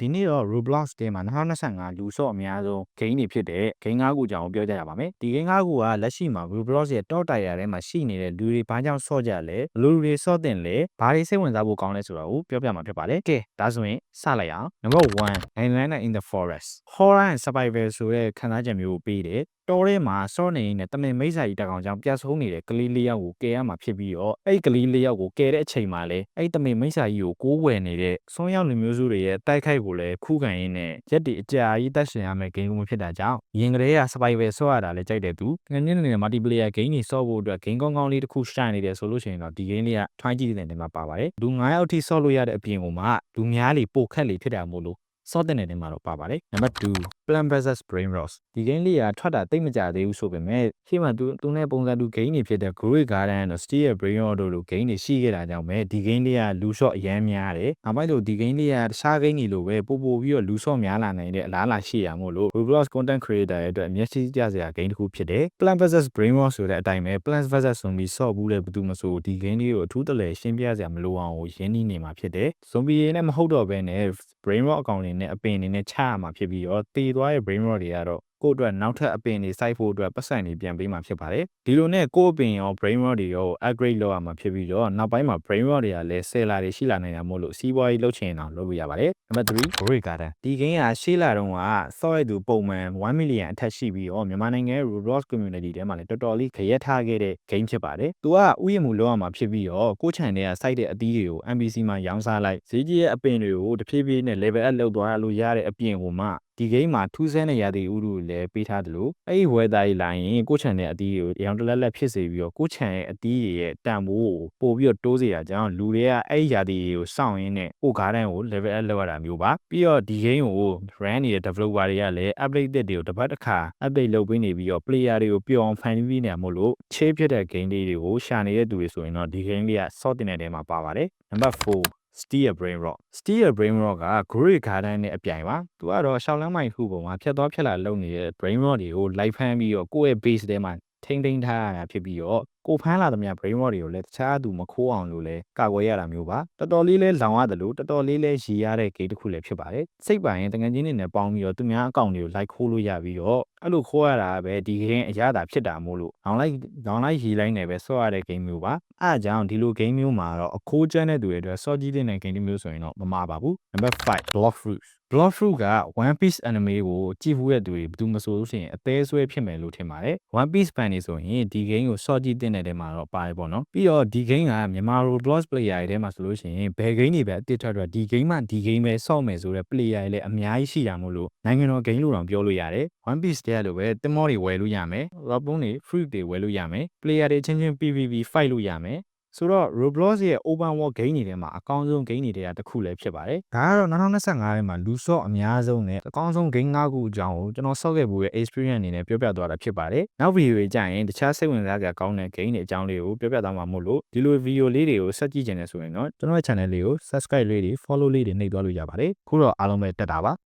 ဒီနေ့တော့ Roblox ထဲမှာ2025လူဆော့အများဆုံး game တွေဖြစ်တဲ့ game ၅ခုအကြောင်းကိုပြောကြရပါမယ်ဒီ game ၅ခုကလက်ရှိမှာ Roblox ရဲ့ top tier ထဲမှာရှိနေတဲ့လူတွေဘာကြောင့်ဆော့ကြလဲဘယ်လိုလူတွေဆော့တင်လဲဘာတွေစိတ်ဝင်စားဖို့ကောင်းလဲဆိုတာကိုပြောပြမှာဖြစ်ပါတယ်ကဲဒါဆိုရင်စလိုက်အောင် number 1 Nine in the Forest horror and survival ဆိုတဲ့ခံစားချက်မျိုးကိုပေးတယ် တော်ထဲမှာစောနေနေတမင်မိတ်ဆာကြီးတက်ကောင်ကြောင့်ပြတ်ဆုံးနေတဲ့ကလေးလေးယောက်ကိုကယ်ရမှာဖြစ်ပြီးတော့အဲ့ဒီကလေးလေးယောက်ကိုကယ်တဲ့အချိန်မှာလဲအဲ့ဒီတမင်မိတ်ဆာကြီးကိုကိုးဝယ်နေတဲ့ဆွမ်းရောက်လူမျိုးစုတွေရဲ့တိုက်ခိုက်ကိုလည်းခုခံရင်းနဲ့ရက်တီအကြာကြီးတက်ရှင်ရမယ့် game မျိုးဖြစ်တာကြောင့်ရင်ကလေးက survival ဆော့ရတာလည်းကြိုက်တယ်သူငွေနည်းနေတဲ့ multiplayer game တွေဆော့ဖို့အတွက် game ကောင်းကောင်းလေးတစ်ခုရှာနေတယ်ဆိုလို့ရှိရင်တော့ဒီ game လေးကထွိုင်းကြည့်တဲ့နေမှာပါပါတယ်လူ9ယောက်ထိဆော့လို့ရတဲ့အပြင်ကိုမှလူများလေပိုခက်လေဖြစ်တာမို့လို့စောတဲ့နေမှာတော့ပါပါတယ်နံပါတ်2 Plant vs Brain Rot ဒီ game လေးကထွက်တာတိတ်မကြသေးဘူးဆိုပေမဲ့ရှေ့မှာသူသူနဲ့ပုံစံတူ game တွေဖြစ်တဲ့ Great Garden တို့ Steel Brain Rot တို့လို game တွေရှိခဲ့တာကြောင့်ပဲဒီ game လေးကလူ shot အရမ်းများတယ်။နောက်ပိုင်းလို့ဒီ game လေးကတခြား game တွေလိုပဲပို့ပို့ပြီးတော့လူ shot များလာနိုင်တဲ့အလားအလာရှိရမို့လို့ Roblox content creator ရဲ့အတွက်အမျက်ရှိကြစရာ game တစ်ခုဖြစ်တယ်။ Plant vs Brain Rot ဆိုတဲ့အတိုင်းပဲ Plant vs Zombie ဆော့ဘူးလေဘယ်သူမဆိုဒီ game လေးကိုအထူးတလဲရှင်းပြစရာမလိုအောင်ကိုရင်းနှီးနေမှာဖြစ်တယ်။ Zombie တွေနဲ့မဟုတ်တော့ဘဲနဲ့ Brain Rot အကောင်တွေနဲ့အပင်တွေနဲ့ချရမှာဖြစ်ပြီးတော့တည်သွားရဲ့ Brain Rot တွေကတော့ကိုယ့်အတွက်နောက်ထပ်အပင်တွေစိုက်ဖို့အတွက်ပတ်စံတွေပြန်ပေးမှာဖြစ်ပါတယ်ဒီလိုနဲ့ကိုယ့်အပင်ရော brain rot တွေရော upgrade လုပ်ရမှာဖြစ်ပြီးတော့နောက်ပိုင်းမှာ brain rot တွေကလည်း seller တွေရှိလာနိုင်တာမို့လို့စီးပွားရေးလုပ်ချင်အောင်လုပ်လို့ရပါတယ်နံပါတ်3 Great Garden ဒီ game ကရှေ့လာတော့ကစော့ရသူပုံမှန်1 million အထက်ရှိပြီးတော့မြန်မာနိုင်ငံ Roblox community ထဲမှာလည်းတော်တော်လေးခရက်ထားခဲ့တဲ့ game ဖြစ်ပါတယ်သူကဥယျာဉ်မှုလုပ်ရမှာဖြစ်ပြီးတော့ကိုချန်တွေကစိုက်တဲ့အသီးတွေကို NPC မှာရောင်းစားလိုက်ဈေးကြီးရဲ့အပင်တွေကိုတဖြည်းဖြည်းနဲ့ level up လုပ်သွားလို့ရတဲ့အပြင်ကိုမှ ဒီ game မှာထူးဆန်းတဲ့ရာသီဥတုလည်းပေးထားတယ်လို့အဲ့ဒီ weather ကြီးလာရင်ကိုချန်တဲ့အတီးကိုရောင်တလက်လက်ဖြစ်စေပြီးတော့ကိုချန်ရဲ့အတီးရဲ့တန်ဖိုးကိုပို့ပြီးတော့တိုးစေတာကြောင့်လူတွေကအဲ့ဒီရာသီကိုစောင့်ရင်းနဲ့ကို garden ကို level up လုပ်ရတာမျိုးပါပြီးတော့ဒီ game ကို run နေတဲ့ developer တွေကလည်း update တွေကိုတစ်ပတ်တစ်ခါ update လုပ်ပေးနေပြီးတော့ player တွေကိုပျော်အောင်ဖန်တီးပေးနေမှာလို့ချေးဖြစ်တဲ့ game လေးတွေကိုရှာနေတဲ့သူတွေဆိုရင်တော့ဒီ game လေးက sort တင်တဲ့ထဲမှာပါပါတယ် number 4 Steel Brain Rot Steel Brain Rot က Great Garden နဲ့အပြိုင်ပါသူကတော့ရှောင်းလန်းမိုင်ခုပေါ်မှာဖြတ်သွားဖြတ်လာလုပ်နေတဲ့ Brain Rot တွေကိုလိုက်ဖမ်းပြီးတော့ကိုယ့်ရဲ့ base ထဲမှာထိမ့်ထိန်ထားရတာဖြစ်ပြီးတော့ ကိုဖမ်းလာသမျှ brain rot တွေကိုလည်းတခြားသူမခိုးအောင်လို့လဲကာကွယ်ရတာမျိုးပါတော်တော်လေးလဲလောင်ရတယ်လို့တော်တော်လေးလဲရည်ရတဲ့ gate တစ်ခုလည်းဖြစ်ပါတယ်စိတ်ပိုင်ရင်တကယ်ချင်းနေနဲ့ပေါင်းပြီးတော့သူများအကောင့်တွေကို like ခိုးလို့ရပြီးတော့အဲ့လိုခိုးရတာပဲဒီ game အရသာဖြစ်တာမို့လို့လောင်လိုက်လောင်လိုက်ရည်လိုက်နေပဲဆော့ရတဲ့ game မျိုးပါအဲ့အကြောင်းဒီလို game မျိုးမှာတော့အခိုးကျန်းတဲ့သူတွေအတွက်ဆော့ကြီးတဲ့ game တစ်မျိုးဆိုရင်တော့မမှားပါဘူး number 5 block fruit block fruit က one piece anime ကိုကြည့်ဖူးတဲ့သူတွေဘယ်သူမဆိုလို့ရှိရင်အသေးဆွဲဖြစ်မယ်လို့ထင်ပါတယ် one piece fan တွေဆိုရင်ဒီ game ကိုဆော့ကြည့်တဲ့တဲ့ထဲမှာတော့ပါတယ်ပေါ့နော်ပြီးတော့ဒီ game ကမြန်မာ Roblox player တွေထဲမှာဆိုလို့ရှိရင်ဘယ် game တွေပဲအတစ်ထွက်ထွက်ဒီ game မှဒီ game ပဲဆော့မယ်ဆိုတဲ့ player တွေလည်းအများကြီးရှိတာမို့လို့နိုင်ငံတော် game လို့တော့ပြောလို့ရတယ် one piece တည်းလိုပဲတင်မောတွေဝယ်လို့ရမယ် robot တွေ fruit တွေဝယ်လို့ရမယ် player တွေချင်းချင်း PVP fight လို့ရမယ် ဆိုတော့ Roblox ရဲ့ Open World game တွေထဲမှာအကောင်းဆုံး game တွေတည်းတစ်ခုလည်းဖြစ်ပါတယ်။ဒါကတော့2025ထဲမှာလူဆော့အများဆုံးနဲ့အကောင်းဆုံး game ၅ခုအကြောင်းကိုကျွန်တော်ဆော့ခဲ့ဖို့ရဲ့ experience အနေနဲ့ပြောပြသွားတာဖြစ်ပါတယ်။နောက် video တွေကြရင်တခြားစိတ်ဝင်စားစရာကောင်းတဲ့ game တွေအကြောင်းလေးကိုပြောပြသွားမှာမို့လို့ဒီလို video လေးတွေကိုဆက်ကြည့်ချင်တယ်ဆိုရင်တော့ကျွန်တော်ရဲ့ channel လေးကို subscribe လေးတွေ follow လေးတွေနှိပ်သွားလို့ရပါတယ်။ခုတော့အားလုံးပဲတက်တာပါ